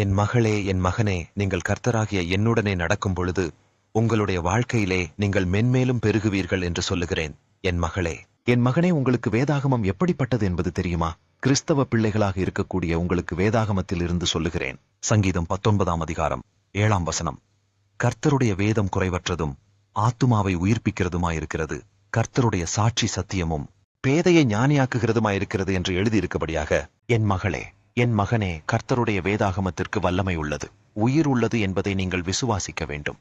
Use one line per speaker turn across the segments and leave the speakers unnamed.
என் மகளே என் மகனே நீங்கள் கர்த்தராகிய என்னுடனே நடக்கும் பொழுது உங்களுடைய வாழ்க்கையிலே நீங்கள் மென்மேலும் பெருகுவீர்கள் என்று சொல்லுகிறேன் என் மகளே. என் மகனே உங்களுக்கு வேதாகமம் எப்படிப்பட்டது என்பது தெரியுமா? கிறிஸ்தவ பிள்ளைகளாக இருக்கக்கூடிய உங்களுக்கு வேதாகமத்தில் இருந்து சொல்லுகிறேன். சங்கீதம் பத்தொன்பதாம் அதிகாரம் ஏழாம் வசனம். கர்த்தருடைய வேதம் குறைவற்றதும் ஆத்துமாவை உயிர்ப்பிக்கிறதுமாயிருக்கிறது. கர்த்தருடைய சாட்சி சத்தியமும் பேதையை ஞானியாக்குகிறதுமாயிருக்கிறது என்று எழுதியிருக்கபடியாக என் மகளே. என் மகனே கர்த்தருடைய வேதாகமத்திற்கு வல்லமை உள்ளது. உயிர் உள்ளது என்பதை நீங்கள் விசுவாசிக்க வேண்டும்.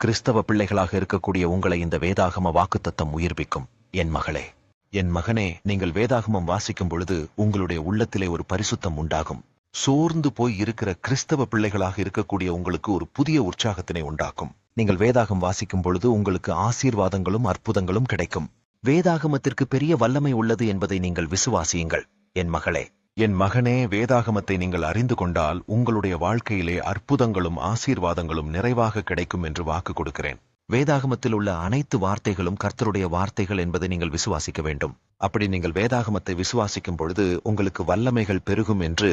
கிறிஸ்தவ பிள்ளைகளாக இருக்கக்கூடிய உங்களை இந்த வேதாகம வாக்குத்தத்தம் உயிர்ப்பிக்கும். என் மகளே என் மகனே நீங்கள் வேதாகமம் வாசிக்கும் பொழுது உங்களுடைய உள்ளத்திலே ஒரு பரிசுத்தம் உண்டாகும். சோர்ந்து போய் இருக்கிற கிறிஸ்தவ பிள்ளைகளாக இருக்கக்கூடிய உங்களுக்கு ஒரு புதிய உற்சாகத்தினை உண்டாக்கும். நீங்கள் வேதாகம் வாசிக்கும் பொழுது உங்களுக்கு ஆசீர்வாதங்களும் அற்புதங்களும் கிடைக்கும். வேதாகமத்திற்கு பெரிய வல்லமை உள்ளது என்பதை நீங்கள் விசுவாசியுங்கள். என் மகளே என் மகனே வேதாகமத்தை நீங்கள் அறிந்து கொண்டால் உங்களுடைய வாழ்க்கையிலே அற்புதங்களும் ஆசீர்வாதங்களும் நிறைவாக கிடைக்கும் என்று வாக்கு கொடுக்கிறேன். வேதாகமத்தில் உள்ள அனைத்து வார்த்தைகளும் கர்த்தருடைய வார்த்தைகள் என்பதை நீங்கள் விசுவாசிக்க வேண்டும். அப்படி நீங்கள் வேதாகமத்தை விசுவாசிக்கும் பொழுது உங்களுக்கு வல்லமைகள் பெருகும் என்று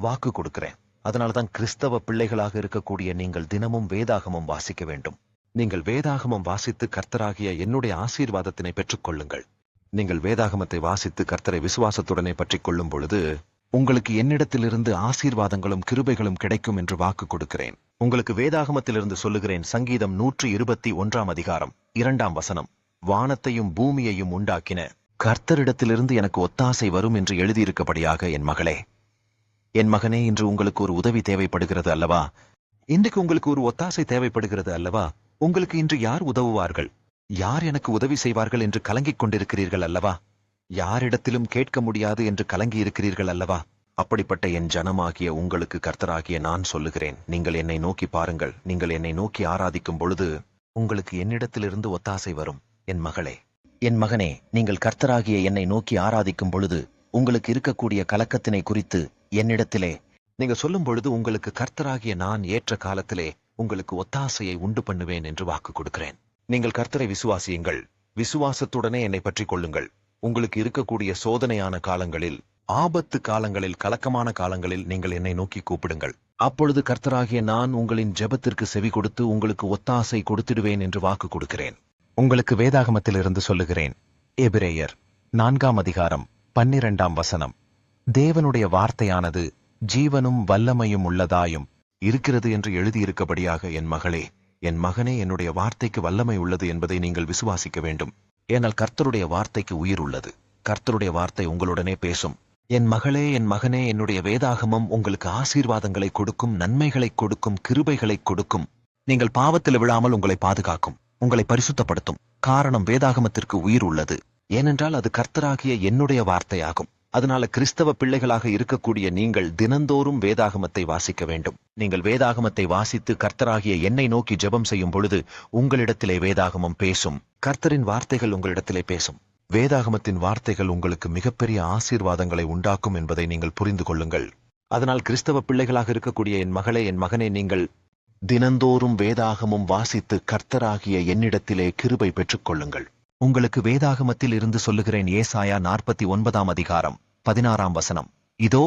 வாக்கு கொடுக்கிறேன். அதனால்தான் கிறிஸ்தவ பிள்ளைகளாக இருக்கக்கூடிய நீங்கள் தினமும் வேதாகமம் வாசிக்க வேண்டும். நீங்கள் வேதாகமம் வாசித்து கர்த்தராகிய என்னுடைய ஆசீர்வாதத்தினை பெற்றுக்கொள்ளுங்கள். நீங்கள் வேதாகமத்தை வாசித்து கர்த்தரை விசுவாசத்துடனே பற்றிக் கொள்ளும் பொழுது உங்களுக்கு என்னிடத்திலிருந்து ஆசீர்வாதங்களும் கிருபைகளும் கிடைக்கும் என்று வாக்கு கொடுக்கிறேன். உங்களுக்கு வேதாகமத்திலிருந்து சொல்லுகிறேன் சங்கீதம் நூற்றி இருபத்தி ஒன்றாம் அதிகாரம் இரண்டாம் வசனம். வானத்தையும் பூமியையும் உண்டாக்கின. கர்த்தரிடத்திலிருந்து எனக்கு ஒத்தாசை வரும் என்று எழுதியிருக்கபடியாக என் மகளே. என் மகனே இன்று உங்களுக்கு ஒரு உதவி தேவைப்படுகிறது அல்லவா? இன்றைக்கு உங்களுக்கு ஒரு ஒத்தாசை தேவைப்படுகிறது அல்லவா? உங்களுக்கு இன்று யார் உதவுவார்கள்? யார் எனக்கு உதவி செய்வார்கள் என்று கலங்கிக் கொண்டிருக்கிறீர்கள் அல்லவா? யாரிடத்திலும் கேட்க முடியாது என்று கலங்கி இருக்கிறீர்கள் அல்லவா? அப்படிப்பட்ட என் ஜனமாகிய உங்களுக்கு கர்த்தராகிய நான் சொல்லுகிறேன். நீங்கள் என்னை நோக்கி பாருங்கள். நீங்கள் என்னை நோக்கி ஆராதிக்கும் பொழுது உங்களுக்கு என்னிடத்திலிருந்து ஒத்தாசை வரும். என் மகளே என் மகனே நீங்கள் கர்த்தராகிய என்னை நோக்கி ஆராதிக்கும் பொழுது உங்களுக்கு இருக்கக்கூடிய கலக்கத்தினை குறித்து என்னிடத்திலே நீங்க சொல்லும் பொழுது உங்களுக்கு கர்த்தராகிய நான் ஏற்ற காலத்திலே உங்களுக்கு ஒத்தாசையை உண்டு பண்ணுவேன் என்று வாக்கு கொடுக்கிறேன். நீங்கள் கர்த்தரை விசுவாசியுங்கள். விசுவாசத்துடனே என்னை பற்றி கொள்ளுங்கள். உங்களுக்கு இருக்கக்கூடிய சோதனையான காலங்களில் ஆபத்து காலங்களில் கலக்கமான காலங்களில் நீங்கள் என்னை நோக்கி கூப்பிடுங்கள். அப்பொழுது கர்த்தராகிய நான் உங்களின் ஜெபத்திற்கு செவி கொடுத்து உங்களுக்கு ஒத்தாசை கொடுத்திடுவேன் என்று வாக்கு கொடுக்கிறேன். உங்களுக்கு வேதாகமத்திலிருந்து சொல்லுகிறேன். எபிரேயர் நான்காம் அதிகாரம் பன்னிரண்டாம் வசனம். தேவனுடைய வார்த்தையானது ஜீவனும் வல்லமையும் உள்ளதாயும் இருக்கிறது என்று எழுதியிருக்கபடியாக என் மகளே என் மகனே என்னுடைய வார்த்தைக்கு வல்லமை உள்ளது என்பதை நீங்கள் விசுவாசிக்க வேண்டும். ஏனால் கர்த்தருடைய வார்த்தைக்கு உயிர் உள்ளது. கர்த்தருடைய வார்த்தை உங்களுடனே பேசும். என் மகளே என் மகனே என்னுடைய வேதாகமம் உங்களுக்கு ஆசீர்வாதங்களை கொடுக்கும் நன்மைகளை கொடுக்கும் கிருபைகளை கொடுக்கும். நீங்கள் பாவத்தில் விழாமல் உங்களை பாதுகாக்கும் உங்களை பரிசுத்தப்படுத்தும். காரணம் வேதாகமத்திற்கு உயிர் உள்ளது. ஏனென்றால் அது கர்த்தராகிய என்னுடைய வார்த்தையாகும். அதனால கிறிஸ்தவ பிள்ளைகளாக இருக்கக்கூடிய நீங்கள் தினந்தோறும் வேதாகமத்தை வாசிக்க வேண்டும். நீங்கள் வேதாகமத்தை வாசித்து கர்த்தராகிய என்னை நோக்கி ஜெபம் செய்யும் பொழுது உங்களிடத்திலே வேதாகமம் பேசும். கர்த்தரின் வார்த்தைகள் உங்களிடத்திலே பேசும். வேதாகமத்தின் வார்த்தைகள் உங்களுக்கு மிகப்பெரிய ஆசீர்வாதங்களை உண்டாக்கும் என்பதை நீங்கள் புரிந்து கொள்ளுங்கள். அதனால் கிறிஸ்தவ பிள்ளைகளாக இருக்கக்கூடிய என் மகளே என் மகனே நீங்கள் தினந்தோறும் வேதாகமும் வாசித்து கர்த்தராகிய என்னிடத்திலே கிருபை பெற்றுக் கொள்ளுங்கள் உங்களுக்கு வேதாகமத்தில் இருந்து சொல்லுகிறேன் ஏசாயா நாற்பத்தி ஒன்பதாம் அதிகாரம் பதினாறாம் வசனம். இதோ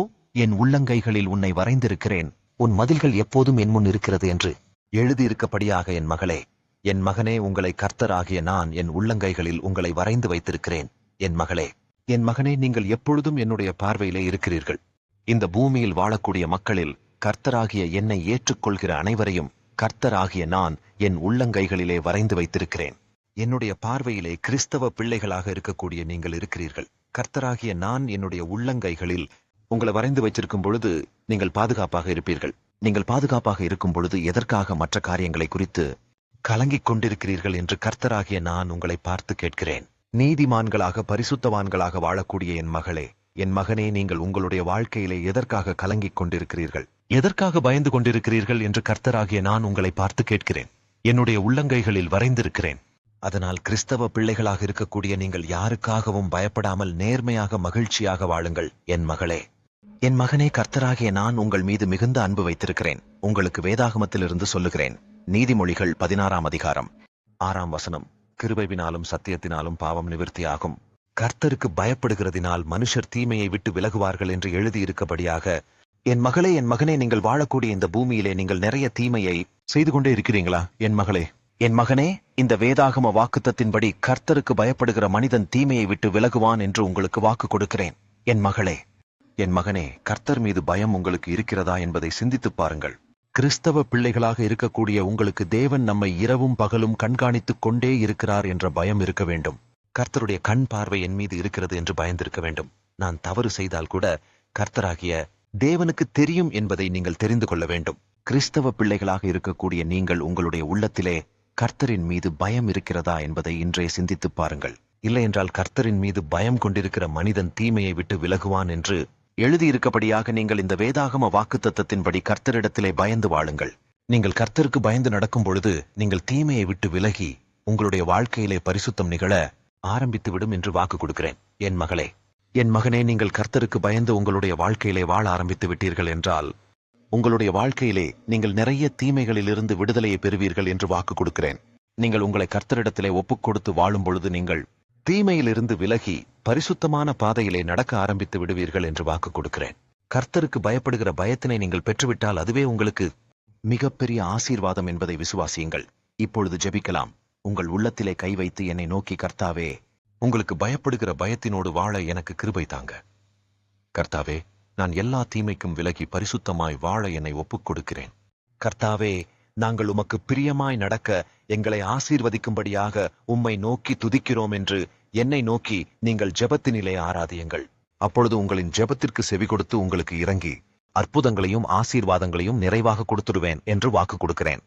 என் உள்ளங்கைகளில் உன்னை வரைந்திருக்கிறேன் உன் மதில்கள் எப்போதும் என் முன் இருக்கிறது என்று எழுதியிருக்கபடியாக என் மகளே என் மகனே உங்களை கர்த்தராகிய நான் என் உள்ளங்கைகளில் உங்களை வரைந்து வைத்திருக்கிறேன் என் மகளே. என் மகனே நீங்கள் எப்பொழுதும் என்னுடைய பார்வையிலே இருக்கிறீர்கள். இந்த பூமியில் வாழக்கூடிய மக்களில் கர்த்தராகிய என்னை ஏற்றுக்கொள்கிற அனைவரையும் கர்த்தராகிய நான் என் உள்ளங்கைகளிலே வரைந்து வைத்திருக்கிறேன். என்னுடைய பார்வையிலே கிறிஸ்தவ பிள்ளைகளாக இருக்கக்கூடிய நீங்கள் இருக்கிறீர்கள். கர்த்தராகிய நான் என்னுடைய உள்ளங்கைகளில் உங்களை வரைந்து வைத்திருக்கும் பொழுது நீங்கள் பாதுகாப்பாக இருப்பீர்கள். நீங்கள் பாதுகாப்பாக இருக்கும் பொழுது எதற்காக மற்ற காரியங்களை குறித்து கலங்கிக் கொண்டிருக்கிறீர்கள் என்று கர்த்தராகிய நான் உங்களை பார்த்து கேட்கிறேன். நீதிமான்களாக பரிசுத்தவான்களாக வாழக்கூடிய என் மகளே என் மகனே நீங்கள் உங்களுடைய வாழ்க்கையிலே எதற்காக கலங்கிக் கொண்டிருக்கிறீர்கள்? எதற்காக பயந்து கொண்டிருக்கிறீர்கள் என்று கர்த்தராகிய நான் உங்களை பார்த்து கேட்கிறேன். என்னுடைய உள்ளங்கைகளில் வரைந்திருக்கிறேன். அதனால் கிறிஸ்தவ பிள்ளைகளாக இருக்கக்கூடிய நீங்கள் யாருக்காகவும் பயப்படாமல் நேர்மையாக மகிழ்ச்சியாக வாழுங்கள். என் மகளே என் மகனே கர்த்தராகிய நான் உங்கள் மீது மிகுந்த அன்பு வைத்திருக்கிறேன். உங்களுக்கு வேதாகமத்திலிருந்து சொல்லுகிறேன். நீதிமொழிகள் பதினாறாம் அதிகாரம். ஆறாம் வசனம். கிருபைவினாலும் சத்தியத்தினாலும் பாவம் நிவர்த்தியாகும். கர்த்தருக்கு பயப்படுகிறதினால் மனுஷர் தீமையை விட்டு விலகுவார்கள் என்று எழுதியிருக்கபடியாக என் மகளே என் மகனே நீங்கள் வாழக்கூடிய இந்த பூமியிலே நீங்கள் நிறைய தீமையை செய்து கொண்டே இருக்கிறீங்களா என் மகளே என் மகனே இந்த வேதாகம வாக்குத்தத்தின்படி கர்த்தருக்கு பயப்படுகிற மனிதன் தீமையை விட்டு விலகுவான் என்று உங்களுக்கு வாக்கு கொடுக்கிறேன். என் மகளே என் மகனே கர்த்தர் மீது பயம் உங்களுக்கு இருக்கிறதா என்பதை சிந்தித்துப் பாருங்கள். கிறிஸ்தவ பிள்ளைகளாக இருக்கக்கூடிய உங்களுக்கு தேவன் நம்மை இரவும் பகலும் கண்காணித்துக் கொண்டே இருக்கிறார் என்ற பயம் இருக்க வேண்டும். கர்த்தருடைய கண் பார்வை என் மீது இருக்கிறது என்று பயந்திருக்க வேண்டும். நான் தவறு செய்தால் கூட கர்த்தராகிய தேவனுக்கு தெரியும் என்பதை நீங்கள் தெரிந்து கொள்ள வேண்டும். கிறிஸ்தவ பிள்ளைகளாக இருக்கக்கூடிய நீங்கள் உங்களுடைய உள்ளத்திலே கர்த்தரின் மீது பயம் இருக்கிறதா என்பதை இன்றே சிந்தித்துப் பாருங்கள். இல்லையென்றால் கர்த்தரின் மீது பயம் கொண்டிருக்கிற மனிதன் தீமையை விட்டு விலகுவான் என்று எழுதியிருக்கபடியாக நீங்கள் இந்த வேதாகம வாக்குத்தத்தின்படி கர்த்தரிடத்திலே பயந்து வாழுங்கள். நீங்கள் கர்த்தருக்கு பயந்து நடக்கும் பொழுது நீங்கள் தீமையை விட்டு விலகி உங்களுடைய வாழ்க்கையிலே பரிசுத்தம் நிகழ ஆரம்பித்துவிடும் என்று வாக்கு கொடுக்கிறேன். என் மகளே என் மகனே நீங்கள் கர்த்தருக்கு பயந்து உங்களுடைய வாழ்க்கையிலே வாழ ஆரம்பித்து விட்டீர்கள் என்றால் உங்களுடைய வாழ்க்கையிலே நீங்கள் நிறைய தீமைகளிலிருந்து விடுதலையை பெறுவீர்கள் என்று வாக்கு கொடுக்கிறேன். நீங்கள் உங்களை கர்த்தரிடத்திலே ஒப்புக் கொடுத்து வாழும் பொழுது நீங்கள் தீமையிலிருந்து விலகி பரிசுத்தமான பாதையிலே நடக்க ஆரம்பித்து விடுவீர்கள் என்று வாக்கு கொடுக்கிறேன். கர்த்தருக்கு பயப்படுகிற பயத்தினை நீங்கள் பெற்றுவிட்டால் அதுவே உங்களுக்கு மிகப்பெரிய ஆசீர்வாதம் என்பதை விசுவாசியுங்கள். இப்பொழுது ஜெபிக்கலாம். உங்கள் உள்ளத்திலே கை வைத்து என்னை நோக்கி கர்த்தாவே உங்களுக்கு பயப்படுகிற பயத்தினோடு வாழ எனக்கு கிருபை தாங்க. கர்த்தாவே நான் எல்லா தீமைக்கும் விலகி பரிசுத்தமாய் வாழ என்னை ஒப்புக் கொடுக்கிறேன் கர்த்தாவே நாங்கள் உமக்கு பிரியமாய் நடக்க எங்களை ஆசீர்வதிக்கும்படியாக உம்மை நோக்கி துதிக்கிறோம் என்று என்னை நோக்கி நீங்கள் ஜெபத்தினிலே ஆராதியுங்கள். அப்பொழுது உங்களின் ஜெபத்திற்கு செவி கொடுத்து உங்களுக்கு இறங்கி அற்புதங்களையும் ஆசீர்வாதங்களையும் நிறைவாக கொடுத்துடுவேன் என்று வாக்கு கொடுக்கிறேன்.